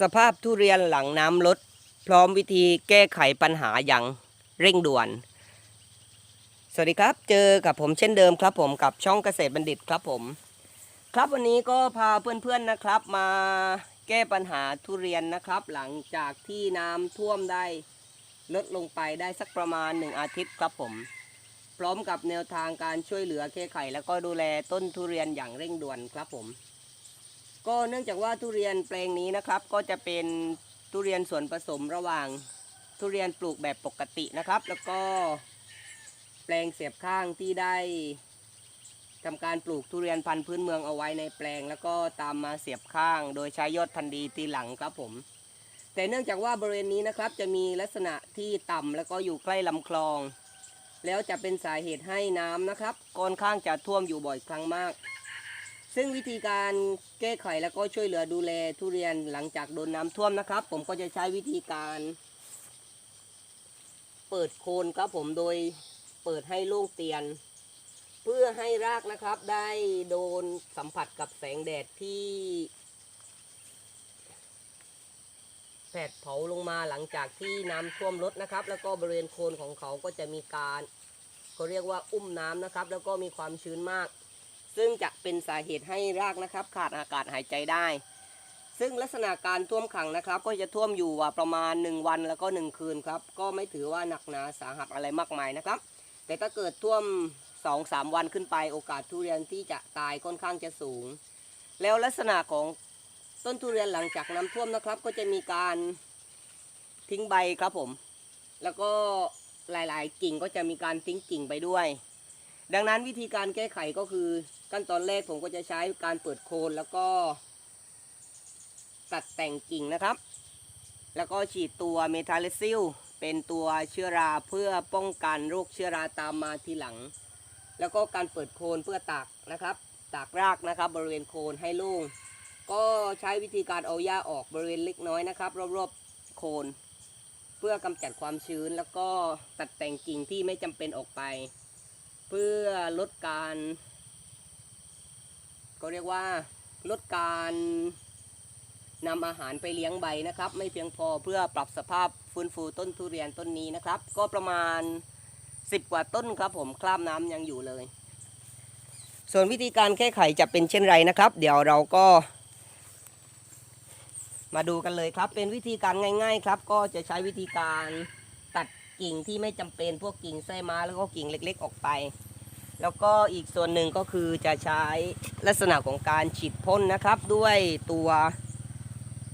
สภาพทุเรียนหลังน้ำลด พร้อมวิธีแก้ไขปัญหาอย่างเร่งด่วน สวัสดีครับ เจอกับผมเช่นเดิมครับผมกับช่องเกษตรบัณฑิตครับผม ครับวันนี้ก็พาเพื่อนๆนะครับ มาแก้ปัญหาทุเรียนนะครับ หลังจากที่น้ำท่วมได้ลดลงไปได้สักประมาณหนึ่งอาทิตย์ครับผม พร้อมกับแนวทางการช่วยเหลือแก้ไข แล้วก็ดูแลต้นทุเรียนอย่างเร่งด่วนครับผม ก็เนื่องจากว่าทุเรียนแปลงนี้นะครับ ก็จะเป็นทุเรียนส่วนผสมระหว่างทุเรียนปลูกแบบปกตินะครับ แล้วก็แปลงเสียบข้างที่ได้ทำการปลูกทุเรียนพันธุ์พื้นเมืองเอาไว้ในแปลง แล้วก็ตามมาเสียบข้าง โดยใช้ยอดพันธุ์ดีตีหลังครับผม แต่เนื่องจากว่าบริเวณนี้นะครับ จะมีลักษณะที่ต่ำแล้วก็อยู่ใกล้ลำคลอง แล้วจะเป็นสาเหตุให้น้ำนะครับค่อนข้างจะท่วมอยู่บ่อยครั้งมาก ซึ่งวิธีการแก้ไขแล้วก็ช่วยเหลือดูแลทุเรียนหลังจากโดนน้ำท่วมนะครับ ผมก็จะใช้วิธีการ เปิดโคนครับผมโดยเปิดให้โล่งเตียน เพื่อให้รากนะครับ ได้โดนสัมผัสกับแสงแดดที่แผดเผาลงมาหลังจากที่น้ำท่วมลดนะครับ แล้วก็บริเวณโคนของเขาก็จะมีการเขาเรียกว่าอุ้มน้ำนะครับ แล้วก็มีความชื้นมาก ซึ่งจะเป็นสาเหตุให้รากนะครับ ขาดอากาศหายใจได้ ซึ่งลักษณะการท่วมขังนะครับ ก็จะท่วมอยู่ประมาณ 1 วันแล้วก็ 1 คืนครับ ก็ไม่ถือว่าหนักหนาสาหัสอะไรมากมายนะครับ แต่ถ้าเกิดท่วม 2-3 วันขึ้นไปโอกาสทุเรียนที่จะตายค่อนข้างจะสูง แล้วลักษณะของต้นทุเรียนหลังจากน้ำท่วมนะครับ ก็จะมีการทิ้งใบครับผม แล้วก็หลาย ๆ กิ่งก็จะมีการทิ้งกิ่งไปด้วย ดังนั้นวิธีการแก้ไขก็คือขั้นตอนแรกผมก็จะใช้การเปิดโคนแล้วก็ตัดแต่งกิ่งนะครับ แล้วก็ฉีดตัวเมทาเลซิลเป็นตัวเชื้อราเพื่อป้องกันโรคเชื้อราตามมาทีหลัง แล้วก็การเปิดโคนเพื่อตากนะครับตากรากนะครับ บริเวณโคนให้โล่งก็ใช้วิธีการเอาหญ้าออกบริเวณเล็กน้อยนะครับ รอบๆโคน เพื่อกำจัดความชื้นแล้วก็ตัดแต่งกิ่งที่ไม่จำเป็นออกไป พื่อลดการก็เรียกว่าลดการนำอาหารไปเลี้ยงใบนะครับ ไม่เพียงพอเพื่อปรับสภาพฟื้นฟูต้นทุเรียนต้นนี้นะครับ ก็ประมาณ 10 กว่าต้นครับผมคราบน้ำยังอยู่เลย ส่วนวิธีการแก้ไขจะเป็นเช่นไรนะครับ เดี๋ยวเราก็ มาดูกันเลยครับ เป็นวิธีการง่าย ๆ ครับ ก็จะใช้วิธีการตัดกิ่งที่ไม่จำเป็นพวกกิ่งไส้ม้าแล้วก็กิ่งเล็ก ๆ ออกไป แล้วก็อีกส่วนหนึ่งก็คือจะใช้ลักษณะของการฉีดพ่นนะครับ ด้วยตัว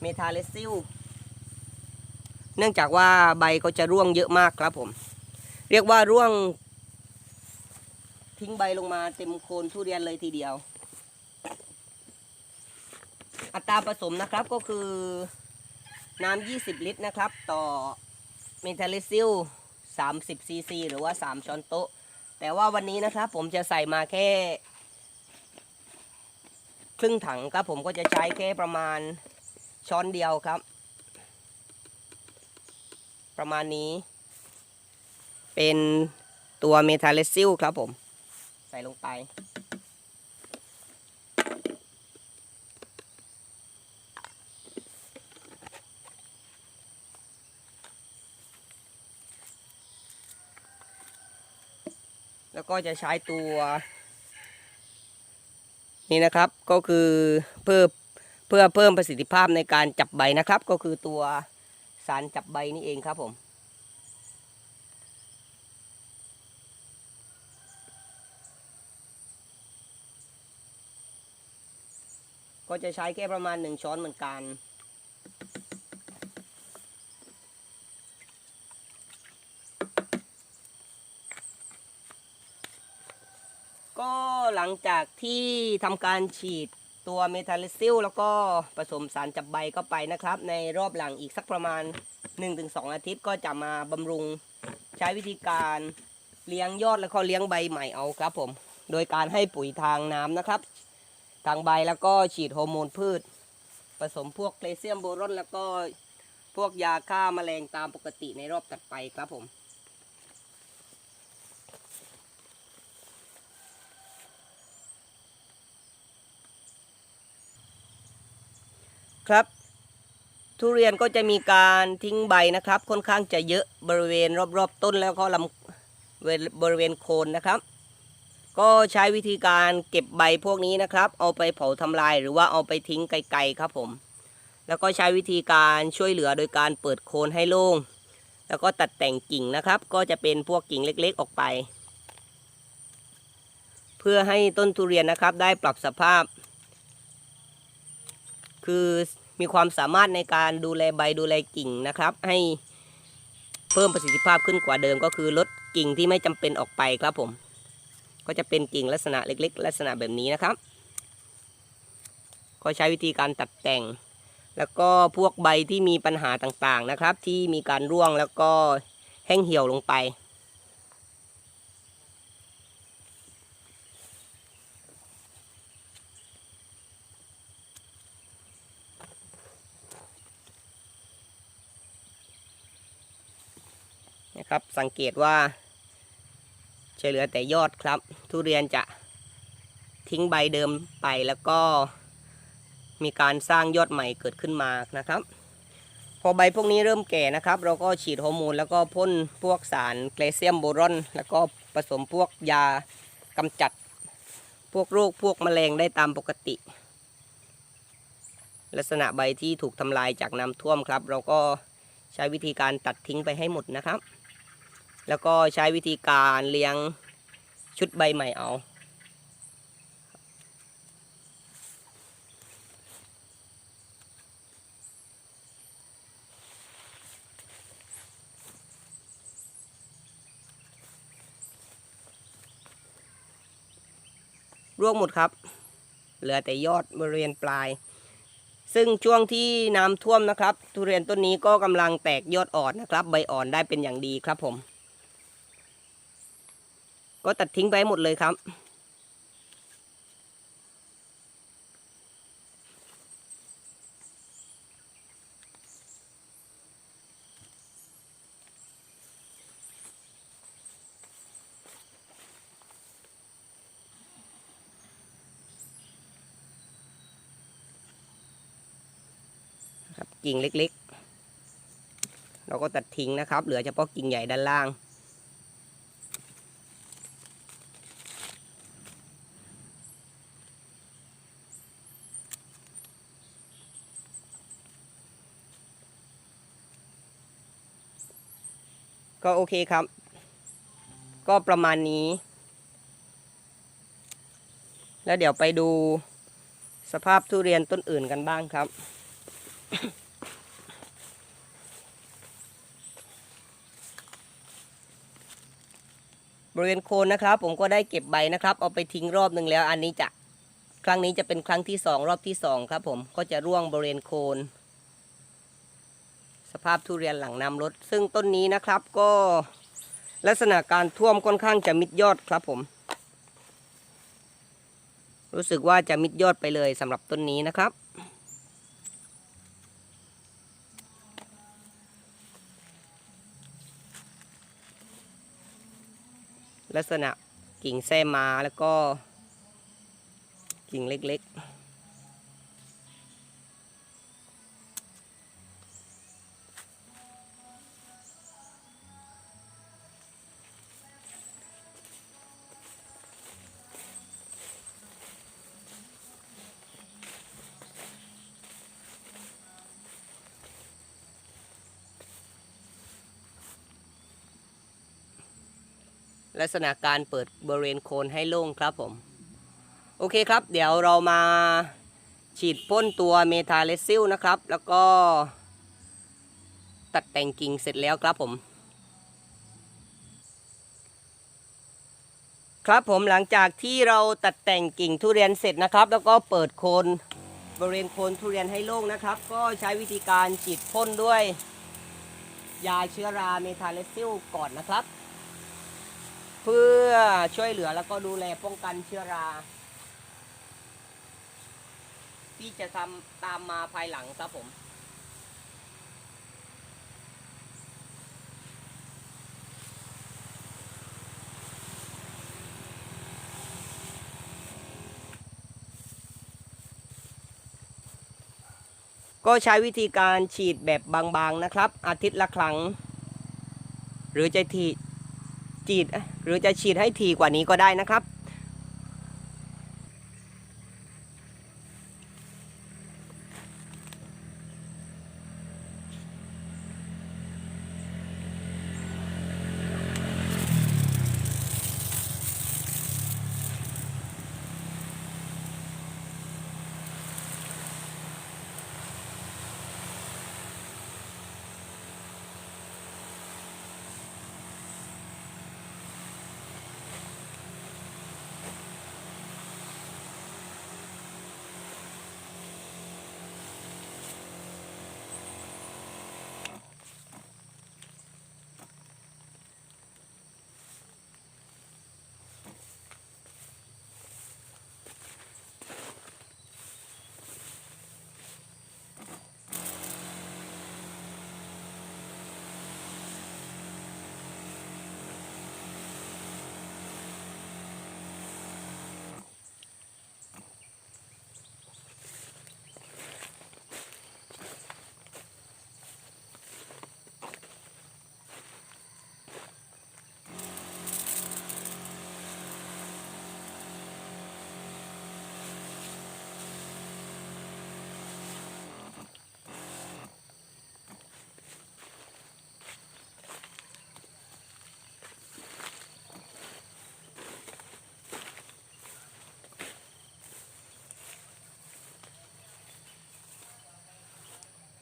เมทาเลซิลเนื่องจากว่าใบก็จะร่วงเยอะมากครับผม เรียกว่าร่วง ทิ้งใบลงมาเต็มโคนทุเรียนเลยทีเดียว อัตราผสมนะครับก็คือน้ำ 20 ลิตรนะครับ ต่อเมทาเลซิล30ซีซีหรือว่า 3 ช้อนโต๊ะ แต่ว่าวันนี้นะครับผมจะใส่มาแค่ ครึ่งถังครับผมก็จะใช้แค่ประมาณช้อนเดียวครับ ประมาณนี้ เป็นตัวเมทาเลซิลครับผม ใส่ลงไป แล้วก็จะใช้ตัวนี่นะครับก็คือเพื่อเพื่อเพิ่มประสิทธิภาพในการจับใบนะครับ ก็คือตัวสารจับใบนี่เองครับผม ก็จะใช้แค่ประมาณหนึ่งช้อนเหมือนกัน ก็ห ลังจากที่ทำการฉีดตัวเมทาลิซิลแล้วก็ผสมสารจับใบเข้าไปนะครับ ในรอบหลังอีกสักประมาณ 1-2 อาทิตย์ก็จะมาบำรุงใช้วิธีการเลี้ยงยอดแล้วก็เลี้ยงใบใหม่เอาครับผม โดยการให้ปุ๋ยทางน้ำนะครับ ทางใบแล้วก็ฉีดฮอร์โมนพืช ผสมพวกแคลเซียมโบรอนแล้วก็พวกยาฆ่าแมลงตามปกติในรอบถัดไปครับผม ครับ ทุเรียนก็จะมีการทิ้งใบนะครับ ค่อนข้างจะเยอะบริเวณรอบๆต้นแล้วก็ลำบริเวณโคนนะครับ ก็ใช้วิธีการเก็บใบพวกนี้นะครับ เอาไปเผาทำลายหรือว่าเอาไปทิ้งไกลๆครับผม แล้วก็ใช้วิธีการช่วยเหลือโดยการเปิดโคนให้โล่งแล้วก็ตัดแต่งกิ่งนะครับ ก็จะเป็นพวกกิ่งเล็กๆออกไป เพื่อให้ต้นทุเรียนนะครับได้ปรับสภาพ คือมีความสามารถในการดูแลใบดูแลกิ่งนะครับ ให้เพิ่มประสิทธิภาพขึ้นกว่าเดิม ก็คือลดกิ่งที่ไม่จำเป็นออกไปครับผม ก็จะเป็นกิ่งลักษณะเล็ก ๆ ลักษณะแบบนี้นะครับ ก็ใช้วิธีการตัดแต่ง แล้วก็พวกใบที่มีปัญหาต่างๆนะครับ ที่มีการร่วงแล้วก็แห้งเหี่ยวลงไป ครับ สังเกตว่าจะเหลือแต่ยอดครับ ทุเรียนจะทิ้งใบเดิมไปแล้วก็มีการสร้างยอดใหม่เกิดขึ้นมานะครับ พอใบพวกนี้เริ่มแก่นะครับ เราก็ฉีดฮอร์โมนแล้วก็พ่นพวกสารแคลเซียมโบรอน แล้วก็ผสมพวกยากำจัด พวกโรคพวกแมลงได้ตามปกติ ลักษณะใบที่ถูกทำลายจากน้ำท่วมครับ เราก็ใช้วิธีการตัดทิ้งไปให้หมดนะครับ แล้วก็ใช้วิธีการเลี้ยงชุดใบใหม่เอา ร่วงหมดครับ เหลือแต่ยอดบริเวณปลาย ซึ่งช่วงที่น้ำท่วมนะครับ ทุเรียนต้นนี้ก็กำลังแตกยอดอ่อนนะครับ ใบอ่อนได้เป็นอย่างดีครับผม ก็ตัดทิ้งไปให้หมดเลยครับครับกิ่งเล็กๆ เราก็ตัดทิ้งนะครับ เหลือเฉพาะกิ่งใหญ่ด้านล่าง ก็โอเคครับ ก็ประมาณนี้ แล้วเดี๋ยวไปดูสภาพทุเรียนต้นอื่นกันบ้างครับบริเวณโคนนะครับ ผมก็ได้เก็บใบนะครับ เอาไปทิ้งรอบหนึ่งแล้ว อันนี้จะครั้งนี้จะเป็นครั้งที่สองรอบที่สองครับ ผมก็จะร่วงบริเวณโคน สภาพทุเรียนหลังน้ำลดซึ่งต้นนี้นะครับก็ลักษณะการท่วมค่อนข้างจะมิดยอดครับผม รู้สึกว่าจะมิดยอดไปเลยสำหรับต้นนี้นะครับ ลักษณะกิ่งแส้มาแล้วก็กิ่งเล็กๆ ลักษณะการเปิดบริเวณโคนให้โล่งครับผม โอเคครับ เดี๋ยวเรามาฉีดพ่นตัวเมทาเลซิลนะครับ แล้วก็ตัดแต่งกิ่งเสร็จแล้วครับผม ครับผมหลังจากที่เราตัดแต่งกิ่งทุเรียนเสร็จนะครับ แล้วก็เปิดโคนบริเวณโคนทุเรียนให้โล่งนะครับ ก็ใช้วิธีการฉีดพ่นด้วย ยาเชื้อราเมทาเลซิลก่อนนะครับ เพื่อช่วยเหลือแล้วก็ดูแลป้องกันเชื้อรา ที่จะทำตามมาภายหลังครับผมก็ใช้วิธีการฉีดแบบบางๆนะครับ อาทิตย์ละครั้ง หรือจะ ทีฉีดหรือจะฉีดให้ถี่กว่านี้ก็ได้นะครับ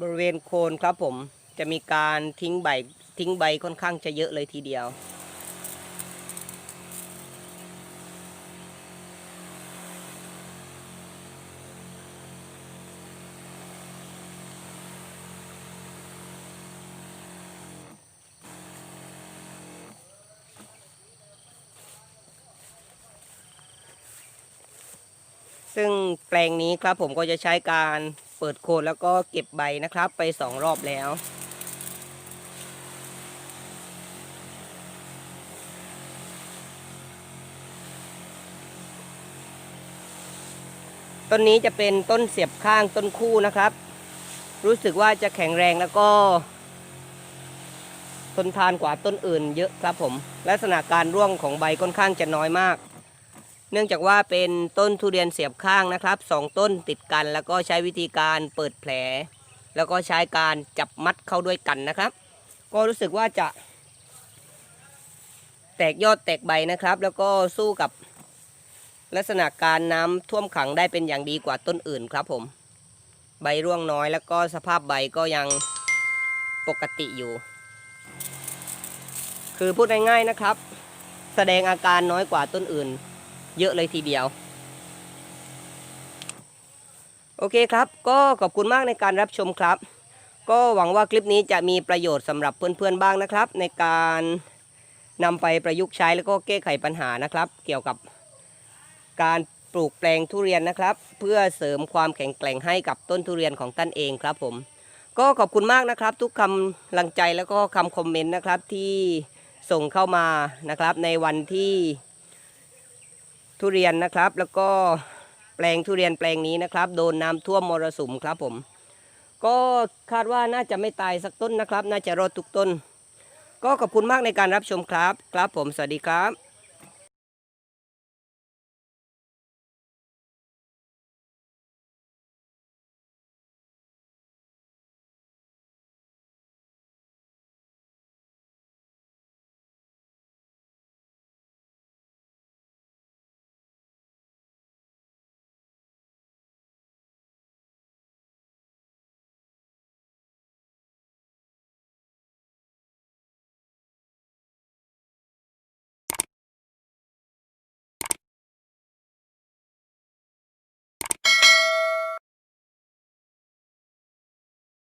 บริเวณโคนครับผมจะมีการทิ้งใบทิ้งใบค่อนข้างจะเยอะเลยทีเดียว ซึ่งแปลงนี้ครับผมก็จะใช้การ เปิดโคนแล้วก็เก็บใบนะครับไปสองรอบแล้ว ต้นนี้จะเป็นต้นเสียบข้างต้นคู่นะครับ รู้สึกว่าจะแข็งแรงแล้วก็ทนทานกว่าต้นอื่นเยอะครับผม ลักษณะการร่วงของใบค่อนข้างจะน้อยมาก เนื่องจากว่าเป็นต้นทุเรียนเสียบข้างนะครับสองต้นติดกัน แล้วก็ใช้วิธีการเปิดแผล แล้วก็ใช้การจับมัดเข้าด้วยกันนะครับ ก็รู้สึกว่าจะ แตกยอดแตกใบนะครับ แล้วก็สู้กับลักษณะการน้ำท่วมขังได้เป็นอย่างดีกว่าต้นอื่นครับผม ใบร่วงน้อยแล้วก็สภาพใบก็ยังปกติอยู่ คือพูดง่ายๆนะครับ แสดงอาการน้อยกว่าต้นอื่น เยอะเลยทีเดียว โอเคครับ ก็ขอบคุณมากในการรับชมครับ ก็หวังว่าคลิปนี้จะมีประโยชน์สำหรับเพื่อนๆบ้างนะครับ ในการนำไปประยุกต์ใช้แล้วก็แก้ไขปัญหานะครับ เกี่ยวกับการปลูกแปลงทุเรียนนะครับ เพื่อเสริมความแข็งแกร่งให้กับต้นทุเรียนของท่านเองครับผม ก็ขอบคุณมากนะครับ ทุกคำลังใจแล้วก็คำคอมเมนต์นะครับที่ส่งเข้ามานะครับในวันที่ ทุเรียนนะครับ แล้วก็แปลงทุเรียนแปลงนี้นะครับ โดนน้ำท่วมมรสุมครับผม ก็คาดว่าน่าจะไม่ตายสักต้นนะครับ น่าจะรอดทุกต้น ก็ขอบคุณมากในการรับชมครับ ครับผมสวัสดีครับ